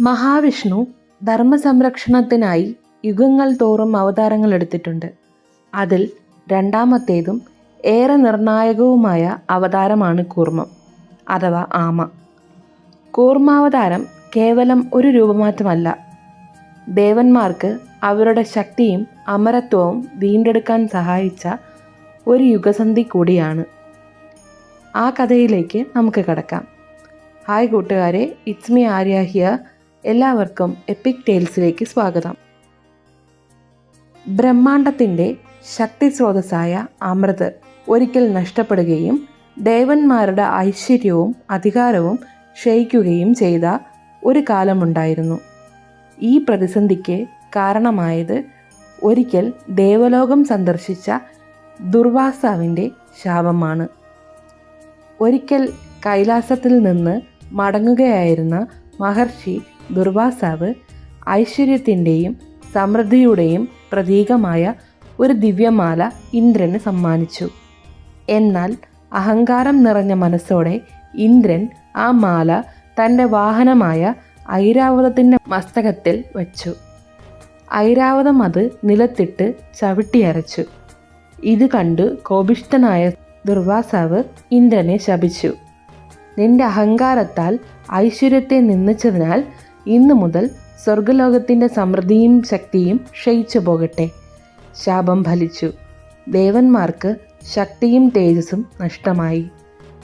മഹാവിഷ്ണു ധർമ്മസംരക്ഷണത്തിനായി യുഗങ്ങൾ തോറും അവതാരങ്ങൾ എടുത്തിട്ടുണ്ട്. അതിൽ രണ്ടാമത്തേതും ഏറെ നിർണായകവുമായ അവതാരമാണ് കൂർമ്മം അഥവാ ആമ. കൂർമാവതാരം കേവലം ഒരു രൂപമാറ്റമല്ല ദേവന്മാർക്ക് അവരുടെ ശക്തിയും അമരത്വവും വീണ്ടെടുക്കാൻ സഹായിച്ച ഒരു യുഗസന്ധി കൂടിയാണ്. ആ കഥയിലേക്ക് നമുക്ക് കടക്കാം. ഹായ് കൂട്ടുകാരെ ഇറ്റ്സ് മീ ആര്യ ഹിയർ എല്ലാവർക്കും എപ്പിക് ടെയിൽസിലേക്ക് സ്വാഗതം. ബ്രഹ്മാണ്ടത്തിന്റെ ശക്തി സ്രോതസ്സായ അമൃത് ഒരിക്കൽ നഷ്ടപ്പെടുകയും ദേവന്മാരുടെ ഐശ്വര്യവും അധികാരവും ക്ഷയിക്കുകയും ചെയ്ത ഒരു കാലമുണ്ടായിരുന്നു. ഈ പ്രതിസന്ധിക്ക് കാരണമായത് ഒരിക്കൽ ദേവലോകം സന്ദർശിച്ച ദുർവാസാവിന്റെ ശാപമാണ്. ഒരിക്കൽ കൈലാസത്തിൽ നിന്ന് മടങ്ങുകയായിരുന്ന മഹർഷി ദുർവാസാവ് ഐശ്വര്യത്തിന്റെയും സമൃദ്ധിയുടെയും പ്രതീകമായ ഒരു ദിവ്യമാല ഇന്ദ്രന് സമ്മാനിച്ചു. എന്നാൽ അഹങ്കാരം നിറഞ്ഞ മനസ്സോടെ ഇന്ദ്രൻ ആ മാല തന്റെ വാഹനമായ ഐരാവതത്തിന്റെ മസ്തകത്തിൽ വച്ചു. ഐരാവതം അത് നിലത്തിട്ട് ചവിട്ടിയരച്ചു. ഇത് കണ്ട് കോപിഷ്ഠനായ ദുർവാസാവ് ഇന്ദ്രനെ ശപിച്ചു. നിന്റെ അഹങ്കാരത്താൽ ഐശ്വര്യത്തെ നിന്ദിച്ചതിനാൽ ഇന്നു മുതൽ സ്വർഗലോകത്തിന്റെ സമൃദ്ധിയും ശക്തിയും ക്ഷയിച്ചു പോകട്ടെ. ശാപം ഫലിച്ചു. ദേവന്മാർക്ക് ശക്തിയും തേജസ്സും നഷ്ടമായി.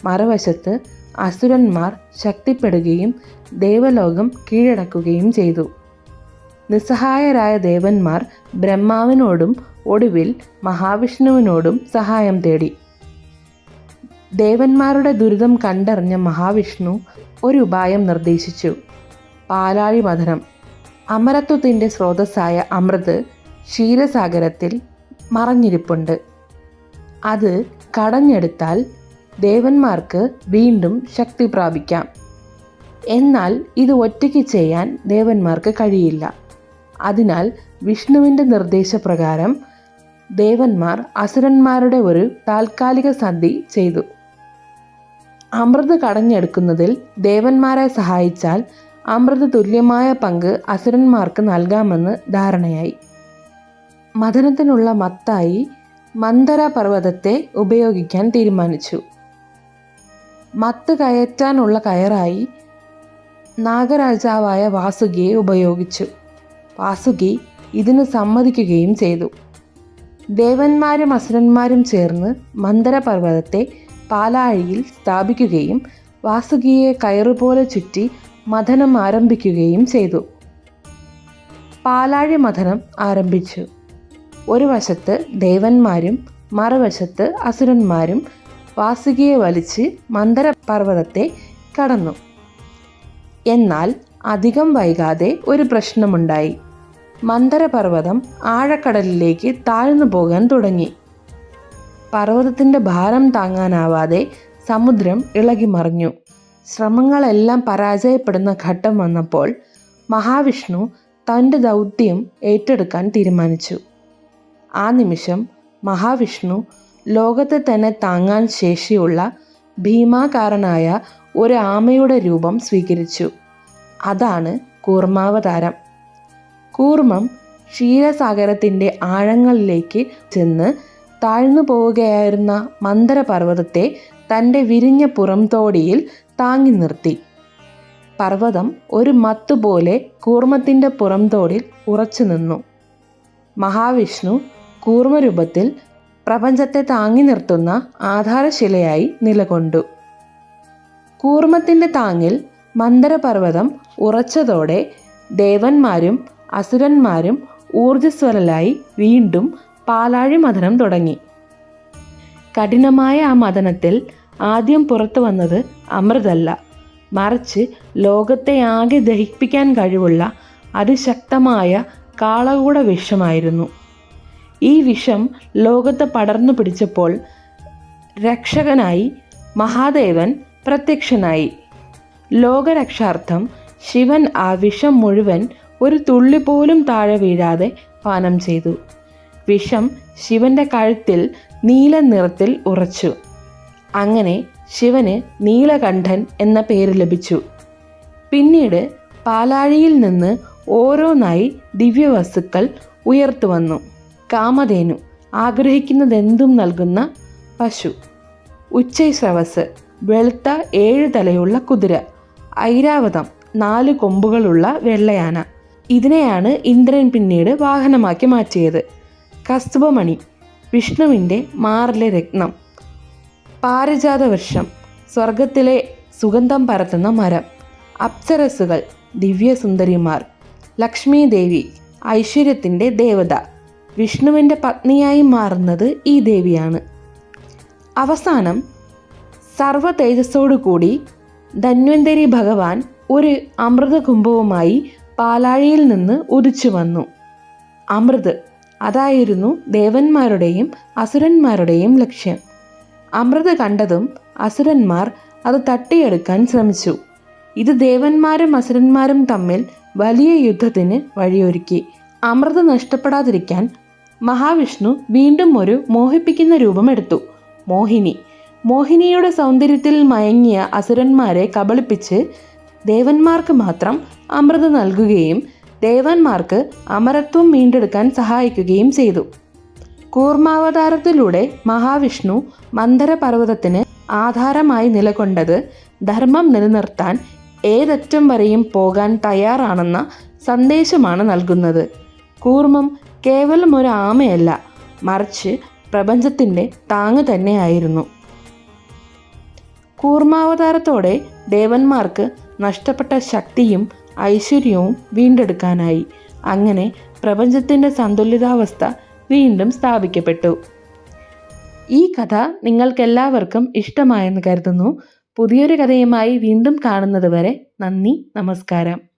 മറുവശത്ത് അസുരന്മാർ ശക്തിപ്പെടുകയും ദേവലോകം കീഴടക്കുകയും ചെയ്തു. നിസ്സഹായരായ ദേവന്മാർ ബ്രഹ്മാവിനോടും ഒടുവിൽ മഹാവിഷ്ണുവിനോടും സഹായം തേടി. ദേവന്മാരുടെ ദുരിതം കണ്ടറിഞ്ഞ മഹാവിഷ്ണു ഒരു ഉപായം നിർദ്ദേശിച്ചു. പാലാഴി മഥനം അമരത്വത്തിന്റെ സ്രോതസ്സായ അമൃത് ക്ഷീരസാഗരത്തിൽ മറഞ്ഞിരിപ്പുണ്ട്. അത് കടഞ്ഞെടുത്താൽ ദേവന്മാർക്ക് വീണ്ടും ശക്തി പ്രാപിക്കാം. എന്നാൽ ഇത് ഒറ്റയ്ക്ക് ചെയ്യാൻ ദേവന്മാർക്ക് കഴിയില്ല. അതിനാൽ വിഷ്ണുവിന്റെ നിർദ്ദേശപ്രകാരം ദേവന്മാർ അസുരന്മാരുടെ ഒരു താൽക്കാലിക സന്ധി ചെയ്തു. അമൃത് കടഞ്ഞെടുക്കുന്നതിൽ ദേവന്മാരെ സഹായിച്ചാൽ അമൃത് തുല്യമായ പങ്ക് അസുരന്മാർക്ക് നൽകാമെന്ന് ധാരണയായി. മഥനത്തിനുള്ള മത്തായി മന്ദര പർവതത്തെ ഉപയോഗിക്കാൻ തീരുമാനിച്ചു. മത്ത് കയറ്റാനുള്ള കയറായി നാഗരാജാവായ വാസുകിയെ ഉപയോഗിച്ചു. വാസുകി ഇതിന് സമ്മതിക്കുകയും ചെയ്തു. ദേവന്മാരും അസുരന്മാരും ചേർന്ന് മന്ദര പർവതത്തെ പാലാഴിയിൽ സ്ഥാപിക്കുകയും വാസുകിയെ കയറുപോലെ ചുറ്റി മഥനം ആരംഭിക്കുകയും ചെയ്തു. പാലാഴി മഥനം ആരംഭിച്ചു. ഒരു വശത്ത് ദേവന്മാരും മറുവശത്ത് അസുരന്മാരും വാസുകിയെ വലിച്ച് മന്ദര പർവതത്തെ കടന്നു. എന്നാൽ അധികം വൈകാതെ ഒരു പ്രശ്നമുണ്ടായി. മന്ദരപർവതം ആഴക്കടലിലേക്ക് താഴ്ന്നു പോകാൻ തുടങ്ങി. പർവതത്തിന്റെ ഭാരം താങ്ങാനാവാതെ സമുദ്രം ഇളകി മറിഞ്ഞു ശ്രമങ്ങളെല്ലാം പരാജയപ്പെടുന്ന ഘട്ടം വന്നപ്പോൾ മഹാവിഷ്ണു തന്റെ ദൗത്യം ഏറ്റെടുക്കാൻ തീരുമാനിച്ചു. ആ നിമിഷം മഹാവിഷ്ണു ലോകത്തെ തന്നെ താങ്ങാൻ ശേഷിയുള്ള ഭീമാകാരനായ ഒരു ആമയുടെ രൂപം സ്വീകരിച്ചു. അതാണ് കൂർമാവതാരം. കൂർമ്മം ക്ഷീരസാഗരത്തിന്റെ ആഴങ്ങളിലേക്ക് ചെന്ന് താഴ്ന്നു പോവുകയായിരുന്ന മന്ദരപർവതത്തെ തന്റെ വിരിഞ്ഞ പുറംതോടിയിൽ താങ്ങി നിർത്തി. പർവതം ഒരു മത്തുപോലെ കൂർമ്മത്തിന്റെ പുറംതോടിൽ ഉറച്ചു നിന്നു. മഹാവിഷ്ണു കൂർമ്മരൂപത്തിൽ പ്രപഞ്ചത്തെ താങ്ങി നിർത്തുന്ന ആധാരശിലയായി നിലകൊണ്ടു. കൂർമ്മത്തിന്റെ താങ്ങിൽ മന്ദരപർവതം ഉറച്ചതോടെ ദേവന്മാരും അസുരന്മാരും ഊർജസ്വലരായി വീണ്ടും പാലാഴി മഥനം തുടങ്ങി. കഠിനമായ ആ മഥനത്തിൽ ആദ്യം പുറത്തു വന്നത് അമൃതല്ല. മറിച്ച് ലോകത്തെ ആകെ ദഹിപ്പിക്കാൻ കഴിവുള്ള അതിശക്തമായ കാളകൂട വിഷമായിരുന്നു. ഈ വിഷം ലോകത്ത് പടർന്നു പിടിച്ചപ്പോൾ രക്ഷകനായി മഹാദേവൻ പ്രത്യക്ഷനായി. ലോകരക്ഷാർത്ഥം ശിവൻ ആ വിഷം മുഴുവൻ ഒരു തുള്ളി പോലും താഴെ വീഴാതെ പാനം ചെയ്തു. വിഷം ശിവന്റെ കഴുത്തിൽ നീല നിറത്തിൽ ഉറച്ചു. അങ്ങനെ ശിവന് നീലകണ്ഠൻ എന്ന പേര് ലഭിച്ചു. പിന്നീട് പാലാഴിയിൽ നിന്ന് ഓരോന്നായി ദിവ്യവസ്തുക്കൾ ഉയർത്തുവന്നു കാമധേനു ആഗ്രഹിക്കുന്നതെന്തും നൽകുന്ന പശു. ഉച്ചൈസ്രവസ് വെളുത്ത ഏഴ് തലയുള്ള കുതിര ഐരാവതം നാല് കൊമ്പുകളുള്ള വെള്ളയാന. ഇതിനെയാണ് ഇന്ദ്രൻ പിന്നീട് വാഹനമാക്കി മാറ്റിയത്. കസ്തുഭമണി വിഷ്ണുവിന്റെ മാറിലെ രത്നം. പാരിജാത വൃക്ഷം സ്വർഗത്തിലെ സുഗന്ധം പരത്തുന്ന മരം അപ്സരസുകൾ ദിവ്യസുന്ദരിമാർ ലക്ഷ്മി ദേവി ഐശ്വര്യത്തിന്റെ ദേവത വിഷ്ണുവിന്റെ പത്നിയായി മാറുന്നത് ഈ ദേവിയാണ്. അവസാനം സർവ തേജസ്സോടുകൂടി ധന്വന്തരി ഭഗവാൻ ഒരു അമൃതകുംഭവുമായി പാലാഴിയിൽ നിന്ന് ഉദിച്ചു വന്നു. അമൃത് അതായിരുന്നു ദേവന്മാരുടെയും അസുരന്മാരുടെയും ലക്ഷ്യം. അമൃത് കണ്ടതും അസുരന്മാർ അത് തട്ടിയെടുക്കാൻ ശ്രമിച്ചു. ഇത് ദേവന്മാരും അസുരന്മാരും തമ്മിൽ വലിയ യുദ്ധത്തിന് വഴിയൊരുക്കി. അമൃത് നഷ്ടപ്പെടാതിരിക്കാൻ മഹാവിഷ്ണു വീണ്ടും ഒരു മോഹിപ്പിക്കുന്ന രൂപമെടുത്തു മോഹിനി. മോഹിനിയുടെ സൗന്ദര്യത്തിൽ മയങ്ങിയ അസുരന്മാരെ കബളിപ്പിച്ച് ദേവന്മാർക്ക് മാത്രം അമൃത് നൽകുകയും ദേവന്മാർക്ക് അമരത്വം വീണ്ടെടുക്കാൻ സഹായിക്കുകയും ചെയ്തു. കൂർമാവതാരത്തിലൂടെ മഹാവിഷ്ണു മന്ദരപർവതത്തിന് ആധാരമായി നിലകൊണ്ടത് ധർമ്മം നിലനിർത്താൻ ഏതറ്റം വരെയും പോകാൻ തയ്യാറാണെന്ന സന്ദേശമാണ് നൽകുന്നത്. കൂർമ്മം കേവലം ഒരു ആമയല്ല മറിച്ച് പ്രപഞ്ചത്തിന്റെ താങ്ങ് തന്നെയായിരുന്നു. കൂർമാവതാരത്തോടെ ദേവന്മാർക്ക് നഷ്ടപ്പെട്ട ശക്തിയും ഐശ്വര്യവും വീണ്ടെടുക്കാനായി. അങ്ങനെ പ്രപഞ്ചത്തിന്റെ സന്തുലിതാവസ്ഥ വീണ്ടും സ്ഥാപിക്കപ്പെട്ടു. ഈ കഥ നിങ്ങൾക്കെല്ലാവർക്കും ഇഷ്ടമായെന്ന് കരുതുന്നു. പുതിയൊരു കഥയുമായി വീണ്ടും കാണുന്നത് വരെ നന്ദി നമസ്കാരം.